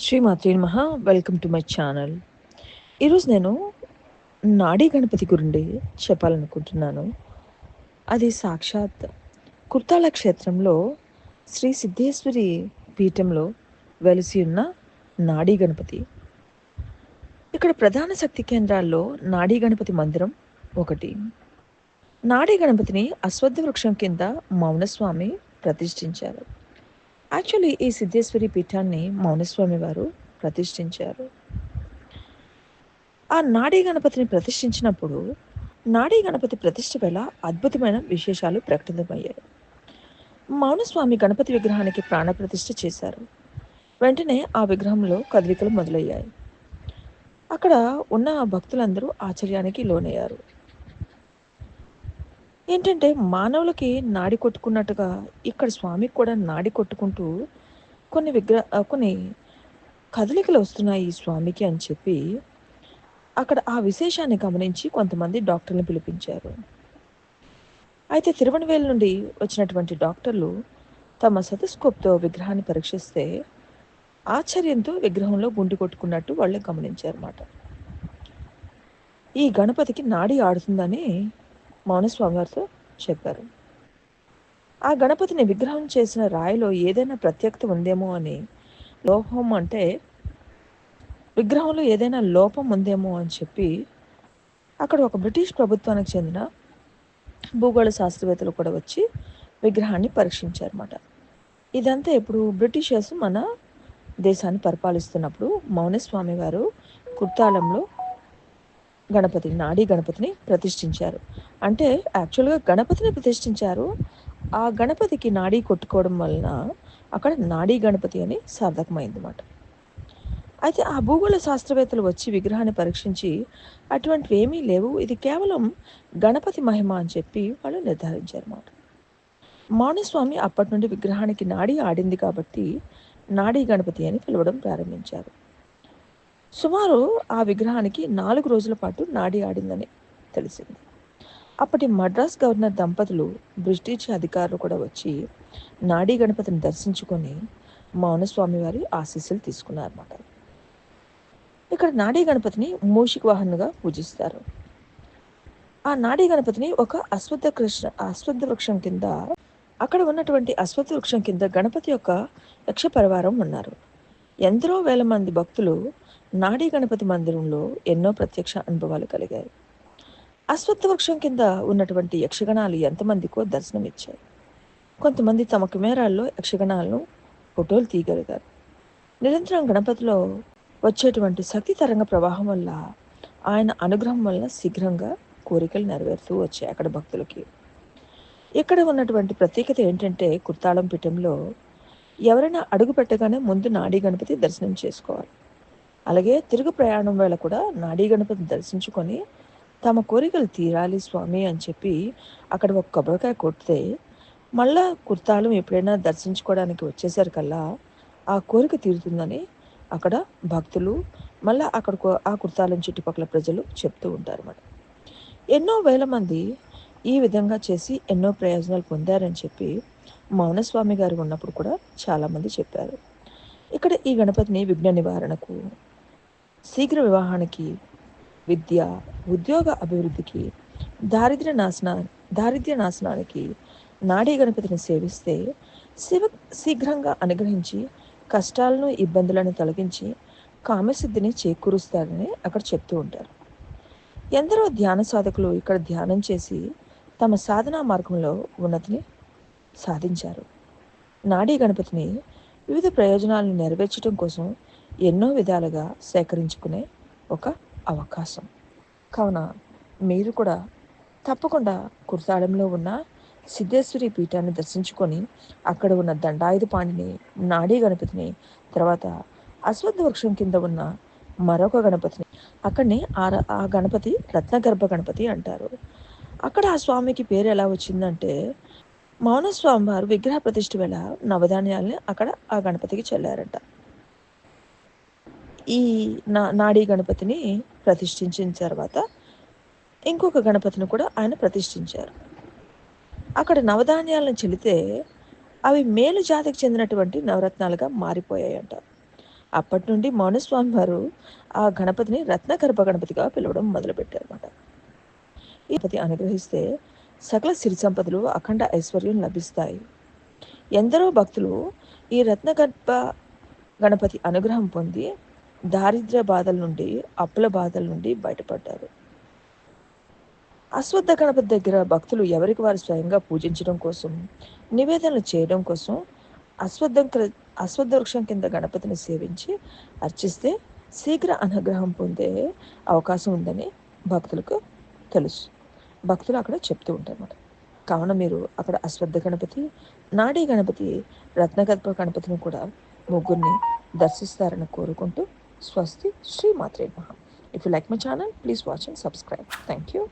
శ్రీ శ్రీమాత్రి మహా welcome to my channel ఈరోజు నేను నాడీ గణపతి గురించి చెప్పాలనుకుంటున్నాను. అది సాక్షాత్ కుర్తాళ క్షేత్రంలో శ్రీ సిద్ధేశ్వరి పీఠంలో వెలిసి ఉన్న నాడీ గణపతి. ఇక్కడ ప్రధాన శక్తి కేంద్రాల్లో నాడీ గణపతి మందిరం ఒకటి. నాడీ గణపతిని అశ్వత్థ వృక్షం కింద మౌనస్వామి ప్రతిష్ఠించారు. యాక్చువల్లీ ఈ సిద్ధేశ్వరి పీఠాన్ని మౌనస్వామి వారు ప్రతిష్ఠించారు. ఆ నాడీ గణపతిని ప్రతిష్ఠించినప్పుడు నాడీ గణపతి ప్రతిష్ఠ వేళ అద్భుతమైన విశేషాలు ప్రకటితమయ్యాయి. మౌనస్వామి గణపతి విగ్రహానికి ప్రాణప్రతిష్ఠ చేశారు. వెంటనే ఆ విగ్రహంలో కదలికలు మొదలయ్యాయి. అక్కడ ఉన్న భక్తులందరూ ఆశ్చర్యానికి లోనయ్యారు. ఏంటంటే మానవులకి నాడి కొట్టుకున్నట్టుగా ఇక్కడ స్వామికి కూడా నాడి కొట్టుకుంటూ కొన్ని విగ్రహ కొన్ని కదలికలు వస్తున్నాయి ఈ స్వామికి అని చెప్పి అక్కడ ఆ విశేషాన్ని గమనించి కొంతమంది డాక్టర్లను పిలిపించారు. అయితే తిరువణవేలు నుండి వచ్చినటువంటి డాక్టర్లు తమ సతస్కోప్తో విగ్రహాన్ని పరీక్షిస్తే ఆశ్చర్యంతో విగ్రహంలో గుండి కొట్టుకున్నట్టు వాళ్ళు గమనించారన్నమాట. ఈ గణపతికి నాడి ఆడుతుందని మౌనస్వామి వారితో చెప్పారు. ఆ గణపతిని విగ్రహం చేసిన రాయిలో ఏదైనా ప్రత్యేకత ఉందేమో అని లోపం అంటే విగ్రహంలో ఏదైనా లోపం ఉందేమో అని చెప్పి అక్కడ ఒక బ్రిటిష్ ప్రభుత్వానికి చెందిన భూగోళ శాస్త్రవేత్తలు కూడా వచ్చి విగ్రహాన్ని పరీక్షించారన్నమాట. ఇదంతా ఇప్పుడు బ్రిటిషర్స్ మన దేశాన్ని పరిపాలిస్తున్నప్పుడు మౌనస్వామి వారు కుర్తాలంలో గణపతి నాడీ గణపతిని ప్రతిష్ఠించారు. అంటే యాక్చువల్గా గణపతిని ప్రతిష్ఠించారు. ఆ గణపతికి నాడీ కొట్టుకోవడం వలన అక్కడ నాడీ గణపతి అని సార్థకమైందన్నమాట. అయితే ఆ భూగోళ శాస్త్రవేత్తలు వచ్చి విగ్రహాన్ని పరీక్షించి అటువంటివి ఏమీ లేవు. ఇది కేవలం గణపతి మహిమ అని చెప్పి వాళ్ళు నిర్ధారించారు అన్నమాట అప్పటి నుండి విగ్రహానికి నాడీ ఆడింది కాబట్టి నాడీ గణపతి అని పిలవడం ప్రారంభించారు. సుమారు ఆ విగ్రహానికి నాలుగు రోజుల పాటు నాడి ఆడిందని తెలిసింది. అప్పటి మద్రాస్ గవర్నర్ దంపతులు బ్రిటిష్ అధికారులు కూడా వచ్చి నాడీ గణపతిని దర్శించుకొని మౌనస్వామి వారి ఆశీస్సులు తీసుకున్నారన్నమాట. ఇక్కడ నాడీ గణపతిని మూషిక వాహనగా పూజిస్తారు. ఆ నాడీ గణపతిని ఒక అశ్వత్థ కృష్ణ అశ్వత్థ వృక్షం కింద అక్కడ ఉన్నటువంటి అశ్వత్థ వృక్షం కింద గణపతి యొక్క యక్ష పరివారం ఉన్నారు. ఎందరో వేల మంది భక్తులు నాడీ గణపతి మందిరంలో ఎన్నో ప్రత్యక్ష అనుభవాలు కలిగాయి. అశ్వత్థ వృక్షం కింద ఉన్నటువంటి యక్షగణాలు ఎంతమందికో దర్శనమిచ్చాయి. కొంతమంది తమ కెమెరాల్లో యక్షగణాలను ఫోటోలు తీయగలిగారు. నిరంతరం గణపతిలో వచ్చేటువంటి శక్తి తరంగ ప్రవాహం వల్ల ఆయన అనుగ్రహం వల్ల శీఘ్రంగా కోరికలు నెరవేరుతూ వచ్చాయి అక్కడ భక్తులకి. ఇక్కడ ఉన్నటువంటి ప్రత్యేకత ఏంటంటే కుర్తాళం పీఠంలో ఎవరైనా అడుగు పెట్టగానే ముందు నాడీ గణపతి దర్శనం చేసుకోవాలి. అలాగే తిరుగు ప్రయాణం వేళ కూడా నాడీ గణపతిని దర్శించుకొని తమ కోరికలు తీరాలి స్వామి అని చెప్పి అక్కడ ఒక కొబ్బరికాయ కొడితే మళ్ళా కుర్తాలం ఎప్పుడైనా దర్శించుకోవడానికి వచ్చేసరికల్లా ఆ కోరిక తీరుతుందని అక్కడ భక్తులు మళ్ళీ అక్కడ ఆ కుర్తాలం చుట్టుపక్కల ప్రజలు చెప్తూ ఉంటారు అన్నమాట. ఎన్నో వేల మంది ఈ విధంగా చేసి ఎన్నో ప్రయోజనాలు పొందారని చెప్పి మౌనస్వామి గారు ఉన్నప్పుడు కూడా చాలామంది చెప్పారు. ఇక్కడ ఈ గణపతిని విఘ్న నివారణకు శీఘ్ర వివాహానికి విద్య ఉద్యోగ అభివృద్ధికి దారిద్ర్య నాశన దారిద్ర్య నాశనానికి నాడీ గణపతిని సేవిస్తే శివ శీఘ్రంగా అనుగ్రహించి కష్టాలను ఇబ్బందులను తొలగించి కామసిద్ధిని చేకూరుస్తారని అక్కడ చెప్తూ ఉంటారు. ఎందరో ధ్యాన సాధకులు ఇక్కడ ధ్యానం చేసి తమ సాధనా మార్గంలో ఉన్నతిని సాధించారు. నాడీ గణపతిని వివిధ ప్రయోజనాలను నెరవేర్చడం కోసం ఎన్నో విధాలుగా సేకరించుకునే ఒక అవకాశం. కావున మీరు కూడా తప్పకుండా కుర్తాళంలో ఉన్న సిద్ధేశ్వరి పీఠాన్ని దర్శించుకొని అక్కడ ఉన్న దండాయుధపాణిని నాడీ గణపతిని తర్వాత అశ్వత్థ వృక్షం కింద ఉన్న మరొక గణపతిని అక్కడిని ఆ ర- ఆ గణపతి రత్నగర్భ గణపతి అంటారు. అక్కడ ఆ స్వామికి పేరు ఎలా వచ్చిందంటే మౌనస్వామి వారు విగ్రహ ప్రతిష్ఠ వేళ నవధాన్యాలని అక్కడ ఆ గణపతికి చెల్లారంట. ఈ నా నాడీ గణపతిని ప్రతిష్ఠించిన తర్వాత ఇంకొక గణపతిని కూడా ఆయన ప్రతిష్ఠించారు. అక్కడ నవధాన్యాలను చెల్లితే అవి మేలు జాతికి చెందినటువంటి నవరత్నాలుగా మారిపోయాయంట. అప్పటి నుండి మౌనస్వామి వారు ఆ గణపతిని రత్నగర్భ గణపతిగా పిలవడం మొదలుపెట్టారు అనమాట ఈ గణపతి అనుగ్రహిస్తే సకల సిరి సంపదలు అఖండ ఐశ్వర్యం లభిస్తాయి. ఎందరో భక్తులు ఈ రత్నగర్భ గణపతి అనుగ్రహం పొంది దారిద్ర్య బాధల నుండి అప్పుల బాధల నుండి బయటపడ్డారు. అశ్వత్థ గణపతి దగ్గర భక్తులు ఎవరికి వారు స్వయంగా పూజించడం కోసం నివేదనలు చేయడం కోసం అశ్వత్థం అశ్వత్థ వృక్షం కింద గణపతిని సేవించి అర్చిస్తే శీఘ్ర అనుగ్రహం పొందే అవకాశం ఉందని భక్తులకు తెలుసు. భక్తులు అక్కడ చెప్తూ ఉంటారు కావున మీరు అక్కడ అశ్వద్ధ గణపతి నాడీ గణపతి రత్నగర్భ గణపతిని కూడా ముగ్గురిని దర్శిస్తారని కోరుకుంటూ స్వస్తి శ్రీ మాత్రే మహా if you like my channel please watch and subscribe thank you